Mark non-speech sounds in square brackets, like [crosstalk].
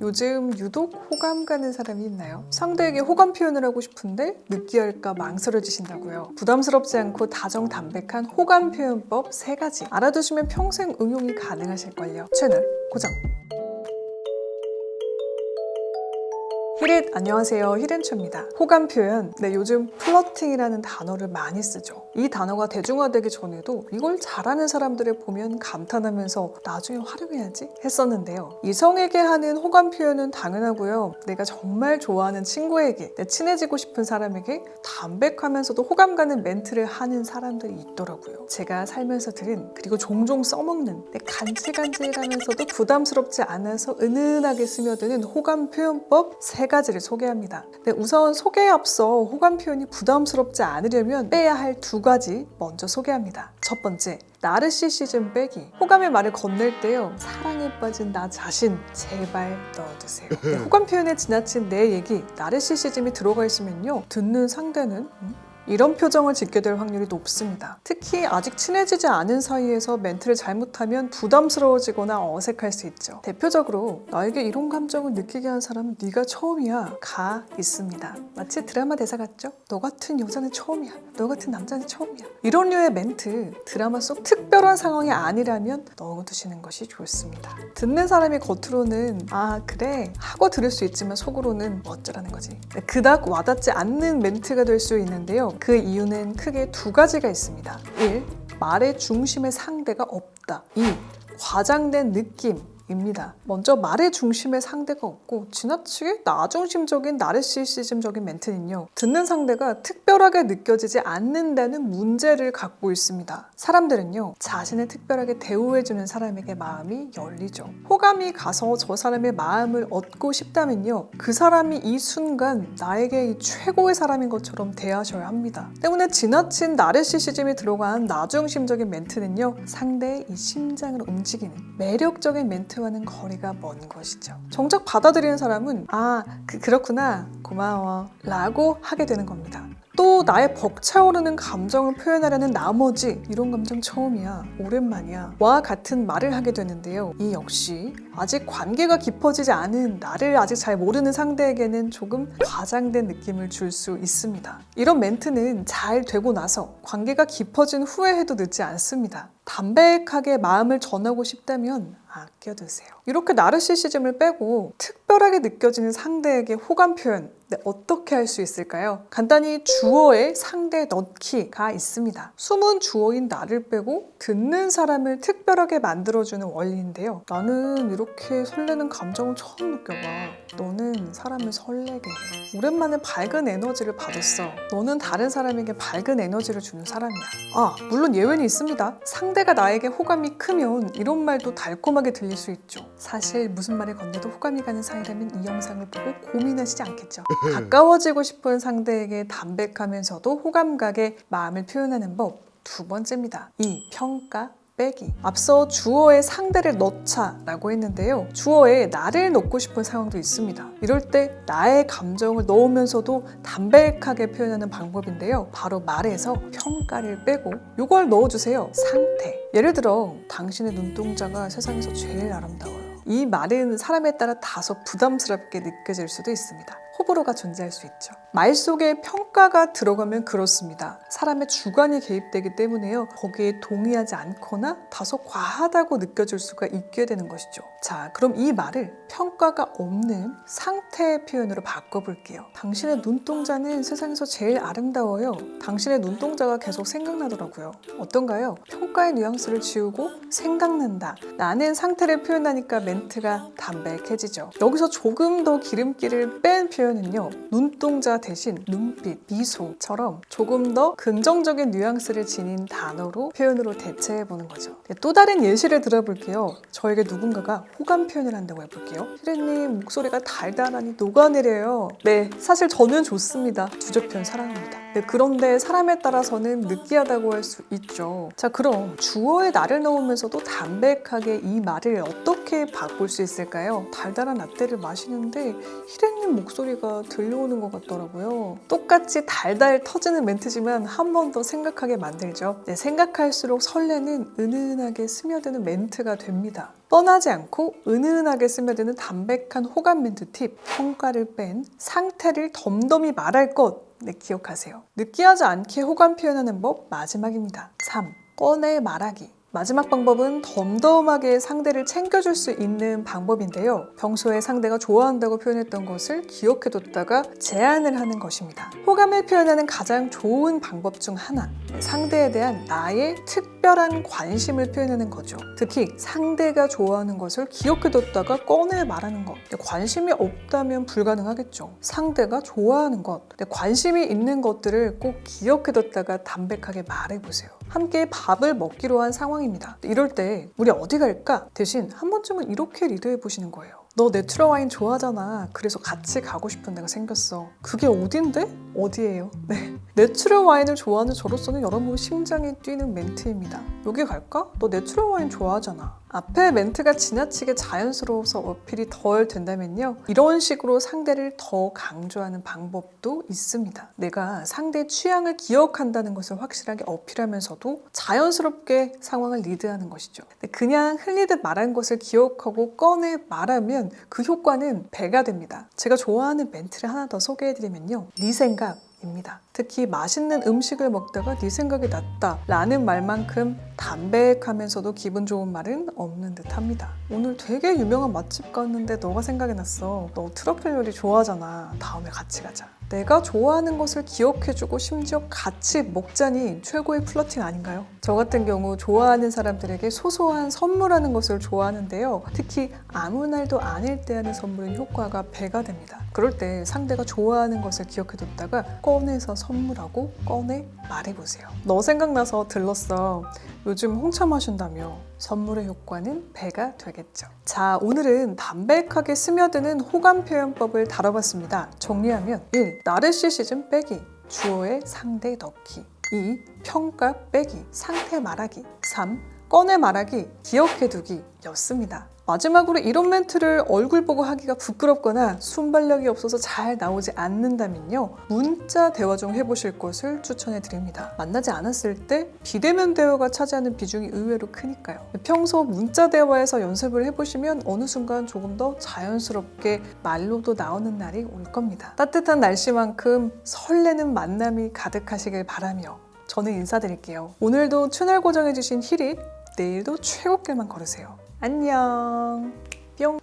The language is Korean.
요즘 유독 호감 가는 사람이 있나요? 상대에게 호감 표현을 하고 싶은데 느끼할까 망설여지신다고요. 부담스럽지 않고 다정담백한 호감 표현법 세가지 알아두시면 평생 응용이 가능하실걸요. 채널 고정! 히릿 안녕하세요. 히렌초입니다. 호감 표현. 네 요즘 플러팅이라는 단어를 많이 쓰죠. 이 단어가 대중화되기 전에도 이걸 잘하는 사람들을 보면 감탄하면서 나중에 활용해야지 했었는데요. 이성에게 하는 호감 표현은 당연하고요. 내가 정말 좋아하는 친구에게 내 친해지고 싶은 사람에게 담백하면서도 호감 가는 멘트를 하는 사람들이 있더라고요. 제가 살면서 들은 그리고 종종 써먹는 내 간질간질하면서도 부담스럽지 않아서 은은하게 스며드는 호감 표현법 세 가지를 소개합니다. 네, 우선 소개에 앞서 호감 표현이 부담스럽지 않으려면 빼야 할 두 가지 먼저 소개합니다. 첫 번째, 나르시시즘 빼기. 호감의 말을 건넬 때요. 사랑에 빠진 나 자신 제발 넣어두세요. [laughs] 네, 호감 표현에 지나친 내 얘기, 나르시시즘이 들어가 있으면요. 듣는 상대는 음? 이런 표정을 짓게 될 확률이 높습니다. 특히 아직 친해지지 않은 사이에서 멘트를 잘못하면 부담스러워지거나 어색할 수 있죠. 대표적으로 나에게 이런 감정을 느끼게 한 사람은 네가 처음이야 가 있습니다. 마치 드라마 대사 같죠? 너 같은 여자는 처음이야. 너 같은 남자는 처음이야. 이런 류의 멘트 드라마 속 특별한 상황이 아니라면 넣어두시는 것이 좋습니다. 듣는 사람이 겉으로는 아 그래 하고 들을 수 있지만 속으로는 뭐 어쩌라는 거지. 그닥 와닿지 않는 멘트가 될 수 있는데요. 그 이유는 크게 두 가지가 있습니다. 1. 말의 중심의 상대가 없다. 2. 과장된 느낌. 입니다. 먼저 말의 중심의 상대가 없고 지나치게 나중심적인 나르시시즘적인 멘트는요. 듣는 상대가 특별하게 느껴지지 않는다는 문제를 갖고 있습니다. 사람들은요. 자신을 특별하게 대우해주는 사람에게 마음이 열리죠. 호감이 가서 저 사람의 마음을 얻고 싶다면요. 그 사람이 이 순간 나에게 이 최고의 사람인 것처럼 대하셔야 합니다. 때문에 지나친 나르시시즘이 들어간 나중심적인 멘트는요. 상대의 이 심장을 움직이는 매력적인 멘트 멘트와는 거리가 먼 것이죠. 정작 받아들이는 사람은 아 그, 그렇구나 고마워 라고 하게 되는 겁니다. 또 나의 벅차오르는 감정을 표현하려는 나머지 이런 감정 처음이야. 오랜만이야. 와 같은 말을 하게 되는데요. 이 역시 아직 관계가 깊어지지 않은 나를 아직 잘 모르는 상대에게는 조금 과장된 느낌을 줄 수 있습니다. 이런 멘트는 잘 되고 나서 관계가 깊어진 후에 해도 늦지 않습니다 담백하게 마음을 전하고 싶다면 아껴두세요. 이렇게 나르시시즘을 빼고 특별하게 느껴지는 상대에게 호감 표현 네, 어떻게 할 수 있을까요? 간단히 주어에 상대 넣기가 있습니다. 숨은 주어인 나를 빼고 듣는 사람을 특별하게 만들어주는 원리인데요. 나는 이렇게 설레는 감정을 처음 느껴봐. 너는 사람을 설레게 해. 오랜만에 밝은 에너지를 받았어. 너는 다른 사람에게 밝은 에너지를 주는 사람이야. 아, 물론 예외는 있습니다. 상대가 나에게 호감이 크면 이런 말도 달콤하게 들릴 수 있죠. 사실 무슨 말을 건네도 호감이 가는 사이라면 이 영상을 보고 고민하시지 않겠죠. [laughs] 가까워지고 싶은 상대에게 담백하면서도 호감 가게 마음을 표현하는 법 두 번째입니다. 이 평가 빼기. 앞서 주어에 상대를 넣자 라고 했는데요. 주어에 나를 넣고 싶은 상황도 있습니다. 이럴 때 나의 감정을 넣으면서도 담백하게 표현하는 방법인데요. 바로 말에서 평가를 빼고 이걸 넣어주세요. 상태. 예를 들어 당신의 눈동자가 세상에서 제일 아름다워요. 이 말은 사람에 따라 다소 부담스럽게 느껴질 수도 있습니다. 호불호가 존재할 수 있죠. 말 속에 평가가 들어가면 그렇습니다. 사람의 주관이 개입되기 때문에요. 거기에 동의하지 않거나 다소 과하다고 느껴질 수가 있게 되는 것이죠. 자, 그럼 이 말을 평가가 없는 상태 표현으로 바꿔볼게요. 당신의 눈동자는 세상에서 제일 아름다워요. 당신의 눈동자가 계속 생각나더라고요. 어떤가요? 평가의 뉘앙스를 지우고 생각난다. 나는 상태를 표현하니까 멘트가 담백해지죠. 여기서 조금 더 기름기를 뺀 표현 은요. 눈동자 대신 눈빛, 미소처럼 조금 더 긍정적인 뉘앙스를 지닌 단어로 표현으로 대체해보는 거죠. 네, 또 다른 예시를 들어볼게요. 저에게 누군가가 호감 표현을 한다고 해볼게요. 희래님 목소리가 달달하니 녹아내려요. 네, 사실 저는 좋습니다. 주저편 사랑합니다. 네, 그런데 사람에 따라서는 느끼하다고 할 수 있죠. 자, 그럼 주어에 나를 넣으면서도 담백하게 이 말을 어떻게 바꿀 수 있을까요? 달달한 라떼를 마시는데 희래님 목소리가 들려오는 것 같더라고요. 똑같이 달달 터지는 멘트지만 한 번 더 생각하게 만들죠. 네, 생각할수록 설레는 은은하게 스며드는 멘트가 됩니다. 뻔하지 않고 은은하게 스며드는 담백한 호감 멘트 팁. 평가를 뺀 상태를 덤덤히 말할 것. 네, 기억하세요. 느끼하지 않게 호감 표현하는 법 마지막입니다. 3. 꺼내 말하기. 마지막 방법은 덤덤하게 상대를 챙겨줄 수 있는 방법인데요. 평소에 상대가 좋아한다고 표현했던 것을 기억해뒀다가 제안을 하는 것입니다. 호감을 표현하는 가장 좋은 방법 중 하나. 상대에 대한 나의 특별한 관심을 표현하는 거죠. 특히 상대가 좋아하는 것을 기억해뒀다가 꺼내 말하는 것. 관심이 없다면 불가능하겠죠. 상대가 좋아하는 것, 관심이 있는 것들을 꼭 기억해뒀다가 담백하게 말해보세요. 함께 밥을 먹기로 한 상황입니다. 이럴 때 우리 어디 갈까? 대신 한 번쯤은 이렇게 리드해 보시는 거예요. 너 내추럴 와인 좋아하잖아. 그래서 같이 가고 싶은 데가 생겼어. 그게 어딘데? 어디예요? [laughs] 네. 내추럴 와인을 좋아하는 저로서는 여러분 심장이 뛰는 멘트입니다. 여기 갈까? 너 내추럴 와인 좋아하잖아. 앞에 멘트가 지나치게 자연스러워서 어필이 덜 된다면요. 이런 식으로 상대를 더 강조하는 방법도 있습니다. 내가 상대의 취향을 기억한다는 것을 확실하게 어필하면서도 자연스럽게 상황을 리드하는 것이죠. 그냥 흘리듯 말한 것을 기억하고 꺼내 말하면 그 효과는 배가 됩니다. 제가 좋아하는 멘트를 하나 더 소개해드리면요. 네 생각. 입니다. 특히 맛있는 음식을 먹다가 네 생각이 났다 라는 말만큼 담백하면서도 기분 좋은 말은 없는 듯 합니다. 오늘 되게 유명한 맛집 갔는데 너가 생각이 났어. 너 트러플 요리 좋아하잖아. 다음에 같이 가자. 내가 좋아하는 것을 기억해주고 심지어 같이 먹자니 최고의 플러팅 아닌가요? 저 같은 경우 좋아하는 사람들에게 소소한 선물하는 것을 좋아하는데요. 특히 아무 날도 아닐 때 하는 선물은 효과가 배가 됩니다. 그럴 때 상대가 좋아하는 것을 기억해뒀다가 꺼내서 선물하고 꺼내 말해보세요. 너 생각나서 들렀어. 요즘 홍차 마신다며 선물의 효과는 배가 되겠죠. 자, 오늘은 담백하게 스며드는 호감 표현법을 다뤄봤습니다. 정리하면 1. 나르시시즘 빼기 주어의 상대 넣기 2. 평가 빼기 상태 말하기 3. 꺼내 말하기 기억해두기 였습니다. 마지막으로 이런 멘트를 얼굴 보고 하기가 부끄럽거나 순발력이 없어서 잘 나오지 않는다면요. 문자 대화 중 해보실 것을 추천해 드립니다. 만나지 않았을 때 비대면 대화가 차지하는 비중이 의외로 크니까요. 평소 문자 대화에서 연습을 해보시면 어느 순간 조금 더 자연스럽게 말로도 나오는 날이 올 겁니다. 따뜻한 날씨만큼 설레는 만남이 가득하시길 바라며 저는 인사드릴게요. 오늘도 채널 고정해주신 히릿, 내일도 최고길만 걸으세요. 안녕. 뿅.